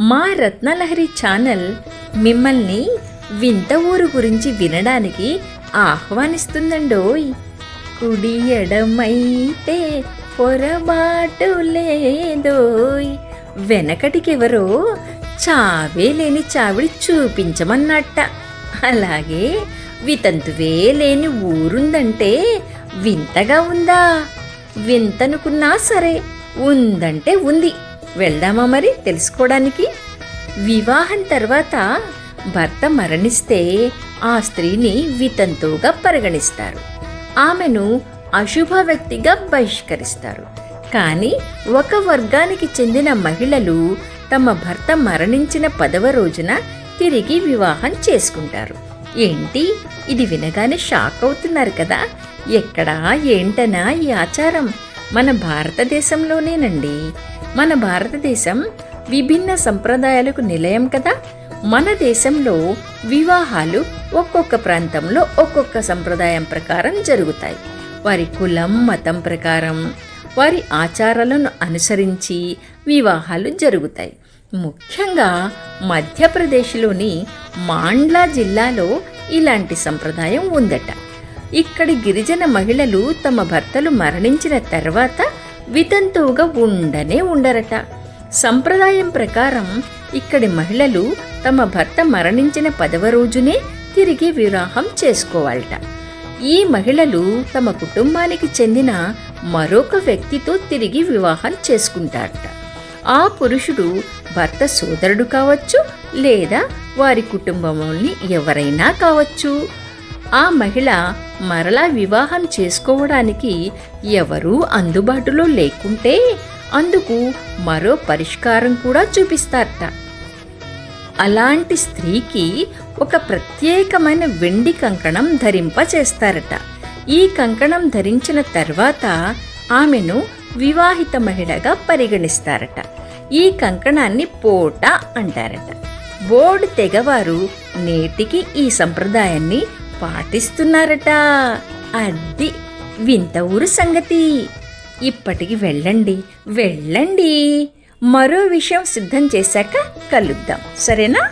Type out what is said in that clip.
మా రత్నలహరి ఛానల్ మిమ్మల్ని వింత ఊరు గురించి వినడానికి ఆహ్వానిస్తుందండోయ్. కుడి ఎడమైతే పొరబాటు లేదోయ్. వెనకటికెవరో చావే లేని చావిడి చూపించమన్నట్ట. అలాగే వితంతువే లేని ఊరుందంటే వింతగా ఉందా? వింతనుకున్నా సరే ఉందంటే ఉంది. వెళ్దామా మరి? తెలుసుకోవడానికి. వివాహం తర్వాత భర్త మరణిస్తే ఆ స్త్రీని వితంతువుగా పరిగణిస్తారు. ఆమెను అశుభ వ్యక్తిగా బహిష్కరిస్తారు. కానీ ఒక వర్గానికి చెందిన మహిళలు తమ భర్త మరణించిన పదవ రోజున తిరిగి వివాహం చేసుకుంటారు. ఏంటి? ఇది వినగానే షాక్ అవుతున్నారు కదా. ఎక్కడా ఏంటనా ఈ ఆచారం? మన భారతదేశంలోనేనండి. మన భారతదేశం విభిన్న సంప్రదాయాలకు నిలయం కదా. మన దేశంలో వివాహాలు ఒక్కొక్క ప్రాంతంలో ఒక్కొక్క సంప్రదాయం ప్రకారం జరుగుతాయి. వారి కులం మతం ప్రకారం వారి ఆచారాలను అనుసరించి వివాహాలు జరుగుతాయి. ముఖ్యంగా మధ్యప్రదేశ్లోని మాండ్లా జిల్లాలో ఇలాంటి సంప్రదాయం ఉందట. ఇక్కడి గిరిజన మహిళలు తమ భర్తలు మరణించిన తర్వాత వితంతువుగా ఉండనే ఉండరట. సంప్రదాయం ప్రకారం ఇక్కడి మహిళలు తమ భర్త మరణించిన పదవ రోజునే తిరిగి వివాహం చేసుకోవాలట. ఈ మహిళలు తమ కుటుంబానికి చెందిన మరొక వ్యక్తితో తిరిగి వివాహం చేసుకుంటారట. ఆ పురుషుడు భర్త సోదరుడు కావచ్చు లేదా వారి కుటుంబంలోని ఎవరైనా కావచ్చు. ఆ మహిళ మరలా వివాహం చేసుకోవడానికి ఎవరూ అందుబాటులో లేకుంటే అందుకు మరో పరిష్కారం కూడా చూపిస్తారట. అలాంటి స్త్రీకి ఒక ప్రత్యేకమైన వెండి కంకణం ధరింప చేస్తారట. ఈ కంకణం ధరించిన తర్వాత ఆమెను వివాహిత మహిళగా పరిగణిస్తారట. ఈ కంకణాన్ని పోట అంటారట. బోర్డు తెగవారు నేటికి ఈ సంప్రదాయాన్ని పాటిస్తున్నారట. అది వింత ఊరు సంగతి. ఇప్పటికి వెళ్ళండి వెళ్ళండి. మరో విషయం సిద్ధం చేశాక కలుద్దాం. సరేనా?